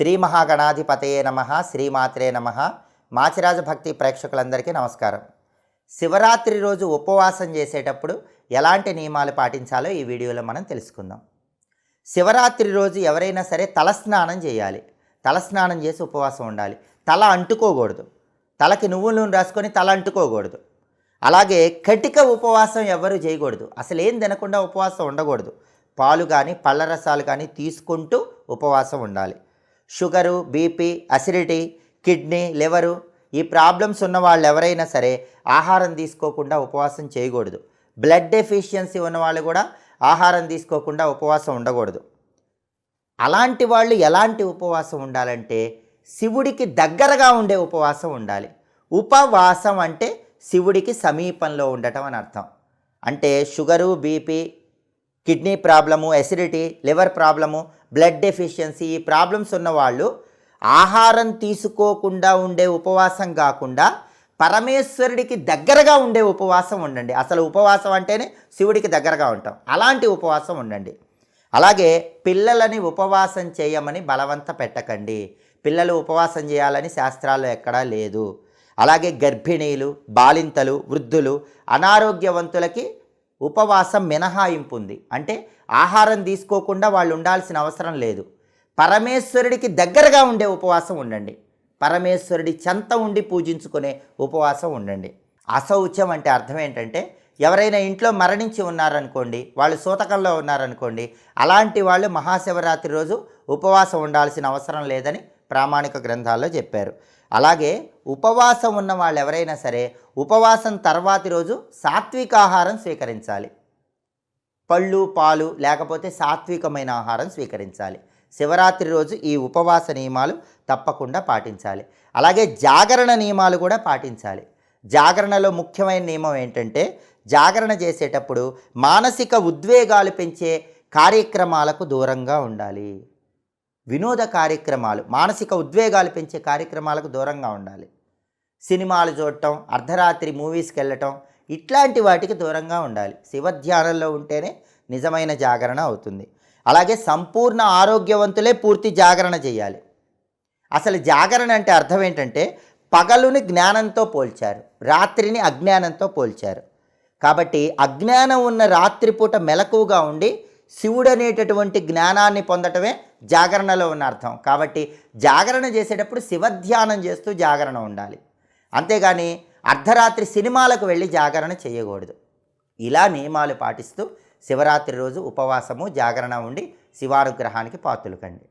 శ్రీ మహాగణాధిపతయే నమ శ్రీమాత్రే నమ. మాచిరాజ భక్తి ప్రేక్షకులందరికీ నమస్కారం. శివరాత్రి రోజు ఉపవాసం చేసేటప్పుడు ఎలాంటి నియమాలు పాటించాలో ఈ వీడియోలో మనం తెలుసుకుందాం. శివరాత్రి రోజు ఎవరైనా సరే తలస్నానం చేయాలి. తలస్నానం చేసి ఉపవాసం ఉండాలి. తల అంటుకోకూడదు. తలకి నువ్వుల నూనె రాసుకొని తల అంటుకోకూడదు. అలాగే కటిక ఉపవాసం ఎవరు చేయకూడదు. అసలు ఏం తినకుండా ఉపవాసం ఉండకూడదు. పాలు కానీ పళ్ళ రసాలు కానీ తీసుకుంటూ ఉపవాసం ఉండాలి. Sugar BP acidity kidney liver ఈ ప్రాబ్లమ్స్ ఉన్న వాళ్ళు ఎవరైనా సరే ఆహారం తీసుకోకుండా ఉపవాసం చేయకూడదు. బ్లడ్ డెఫిషియన్సీ ఉన్న వాళ్ళు కూడా ఆహారం తీసుకోకుండా ఉపవాసం ఉండకూడదు. అలాంటి వాళ్ళు ఎలాంటి ఉపవాసం ఉండాలంటే శివుడికి దగ్గరగా ఉండే ఉపవాసం ఉండాలి. ఉపవాసం అంటే శివుడికి సమీపంలో ఉండటం అని అర్థం. అంటే sugar BP kidney problem acidity liver problem blood deficiency ఈ ప్రాబ్లమ్స్ ఉన్న వాళ్ళు ఆహారం తీసుకోకుండా ఉండే ఉపవాసం కాకుండా పరమేశ్వరుడికి దగ్గరగా ఉండే ఉపవాసం ఉండండి. అసలు ఉపవాసం అంటేనే శివుడికి దగ్గరగా ఉంటాం. అలాంటి ఉపవాసం ఉండండి. అలాగే పిల్లలని ఉపవాసం చేయమని బలవంత పెట్టకండి. పిల్లలు ఉపవాసం చేయాలని శాస్త్రాల్లో ఎక్కడా లేదు. అలాగే గర్భిణీలు బాలింతలు వృద్ధులు అనారోగ్యవంతులకి ఉపవాసం మినహాయింపు ఉంది అంటే ఆహారం తీసుకోకుండా వాళ్ళు ఉండాల్సిన అవసరం లేదు. పరమేశ్వరుడికి దగ్గరగా ఉండే ఉపవాసం ఉండండి. పరమేశ్వరుడి చెంత ఉండి పూజించుకునే ఉపవాసం ఉండండి. అశౌచం అంటే అర్థం ఏంటంటే ఎవరైనా ఇంట్లో మరణించి ఉన్నారనుకోండి వాళ్ళు సూతకంలో ఉన్నారనుకోండి అలాంటి వాళ్ళు మహాశివరాత్రి రోజు ఉపవాసం ఉండాల్సిన అవసరం లేదని ప్రామాణిక గ్రంథాల్లో చెప్పారు. అలాగే ఉపవాసం ఉన్న వాళ్ళు ఎవరైనా సరే ఉపవాసం తర్వాతి రోజు సాత్విక ఆహారం స్వీకరించాలి. పళ్ళు పాలు లేకపోతే సాత్వికమైన ఆహారం స్వీకరించాలి. శివరాత్రి రోజు ఈ ఉపవాస నియమాలు తప్పకుండా పాటించాలి. అలాగే జాగరణ నియమాలు కూడా పాటించాలి. జాగరణలో ముఖ్యమైన నియమం ఏంటంటే జాగరణ చేసేటప్పుడు మానసిక ఉద్వేగాలు పెంచే కార్యక్రమాలకు దూరంగా ఉండాలి. వినోద కార్యక్రమాలు మానసిక ఉద్వేగాలు పెంచే కార్యక్రమాలకు దూరంగా ఉండాలి. సినిమాలు చూడటం అర్ధరాత్రి మూవీస్కి వెళ్ళటం ఇట్లాంటి వాటికి దూరంగా ఉండాలి. శివధ్యానంలో ఉంటేనే నిజమైన జాగరణ అవుతుంది. అలాగే సంపూర్ణ ఆరోగ్యవంతులే పూర్తి జాగరణ చేయాలి. అసలు జాగరణ అంటే అర్థం ఏంటంటే పగలుని జ్ఞానంతో పోల్చారు రాత్రిని అజ్ఞానంతో పోల్చారు. కాబట్టి అజ్ఞానం ఉన్న రాత్రిపూట మెలకువగా ఉండి శివుడు అనేటటువంటి జ్ఞానాన్ని పొందటమే జాగరణలో ఉన్న అర్థం. కాబట్టి జాగరణ చేసేటప్పుడు శివధ్యానం చేస్తూ జాగరణ ఉండాలి. అంతేగాని అర్ధరాత్రి సినిమాలకు వెళ్ళి జాగరణ చేయకూడదు. ఇలా నియమాలు పాటిస్తూ శివరాత్రి రోజు ఉపవాసము జాగరణ ఉండి శివానుగ్రహానికి పాత్రలు కండి.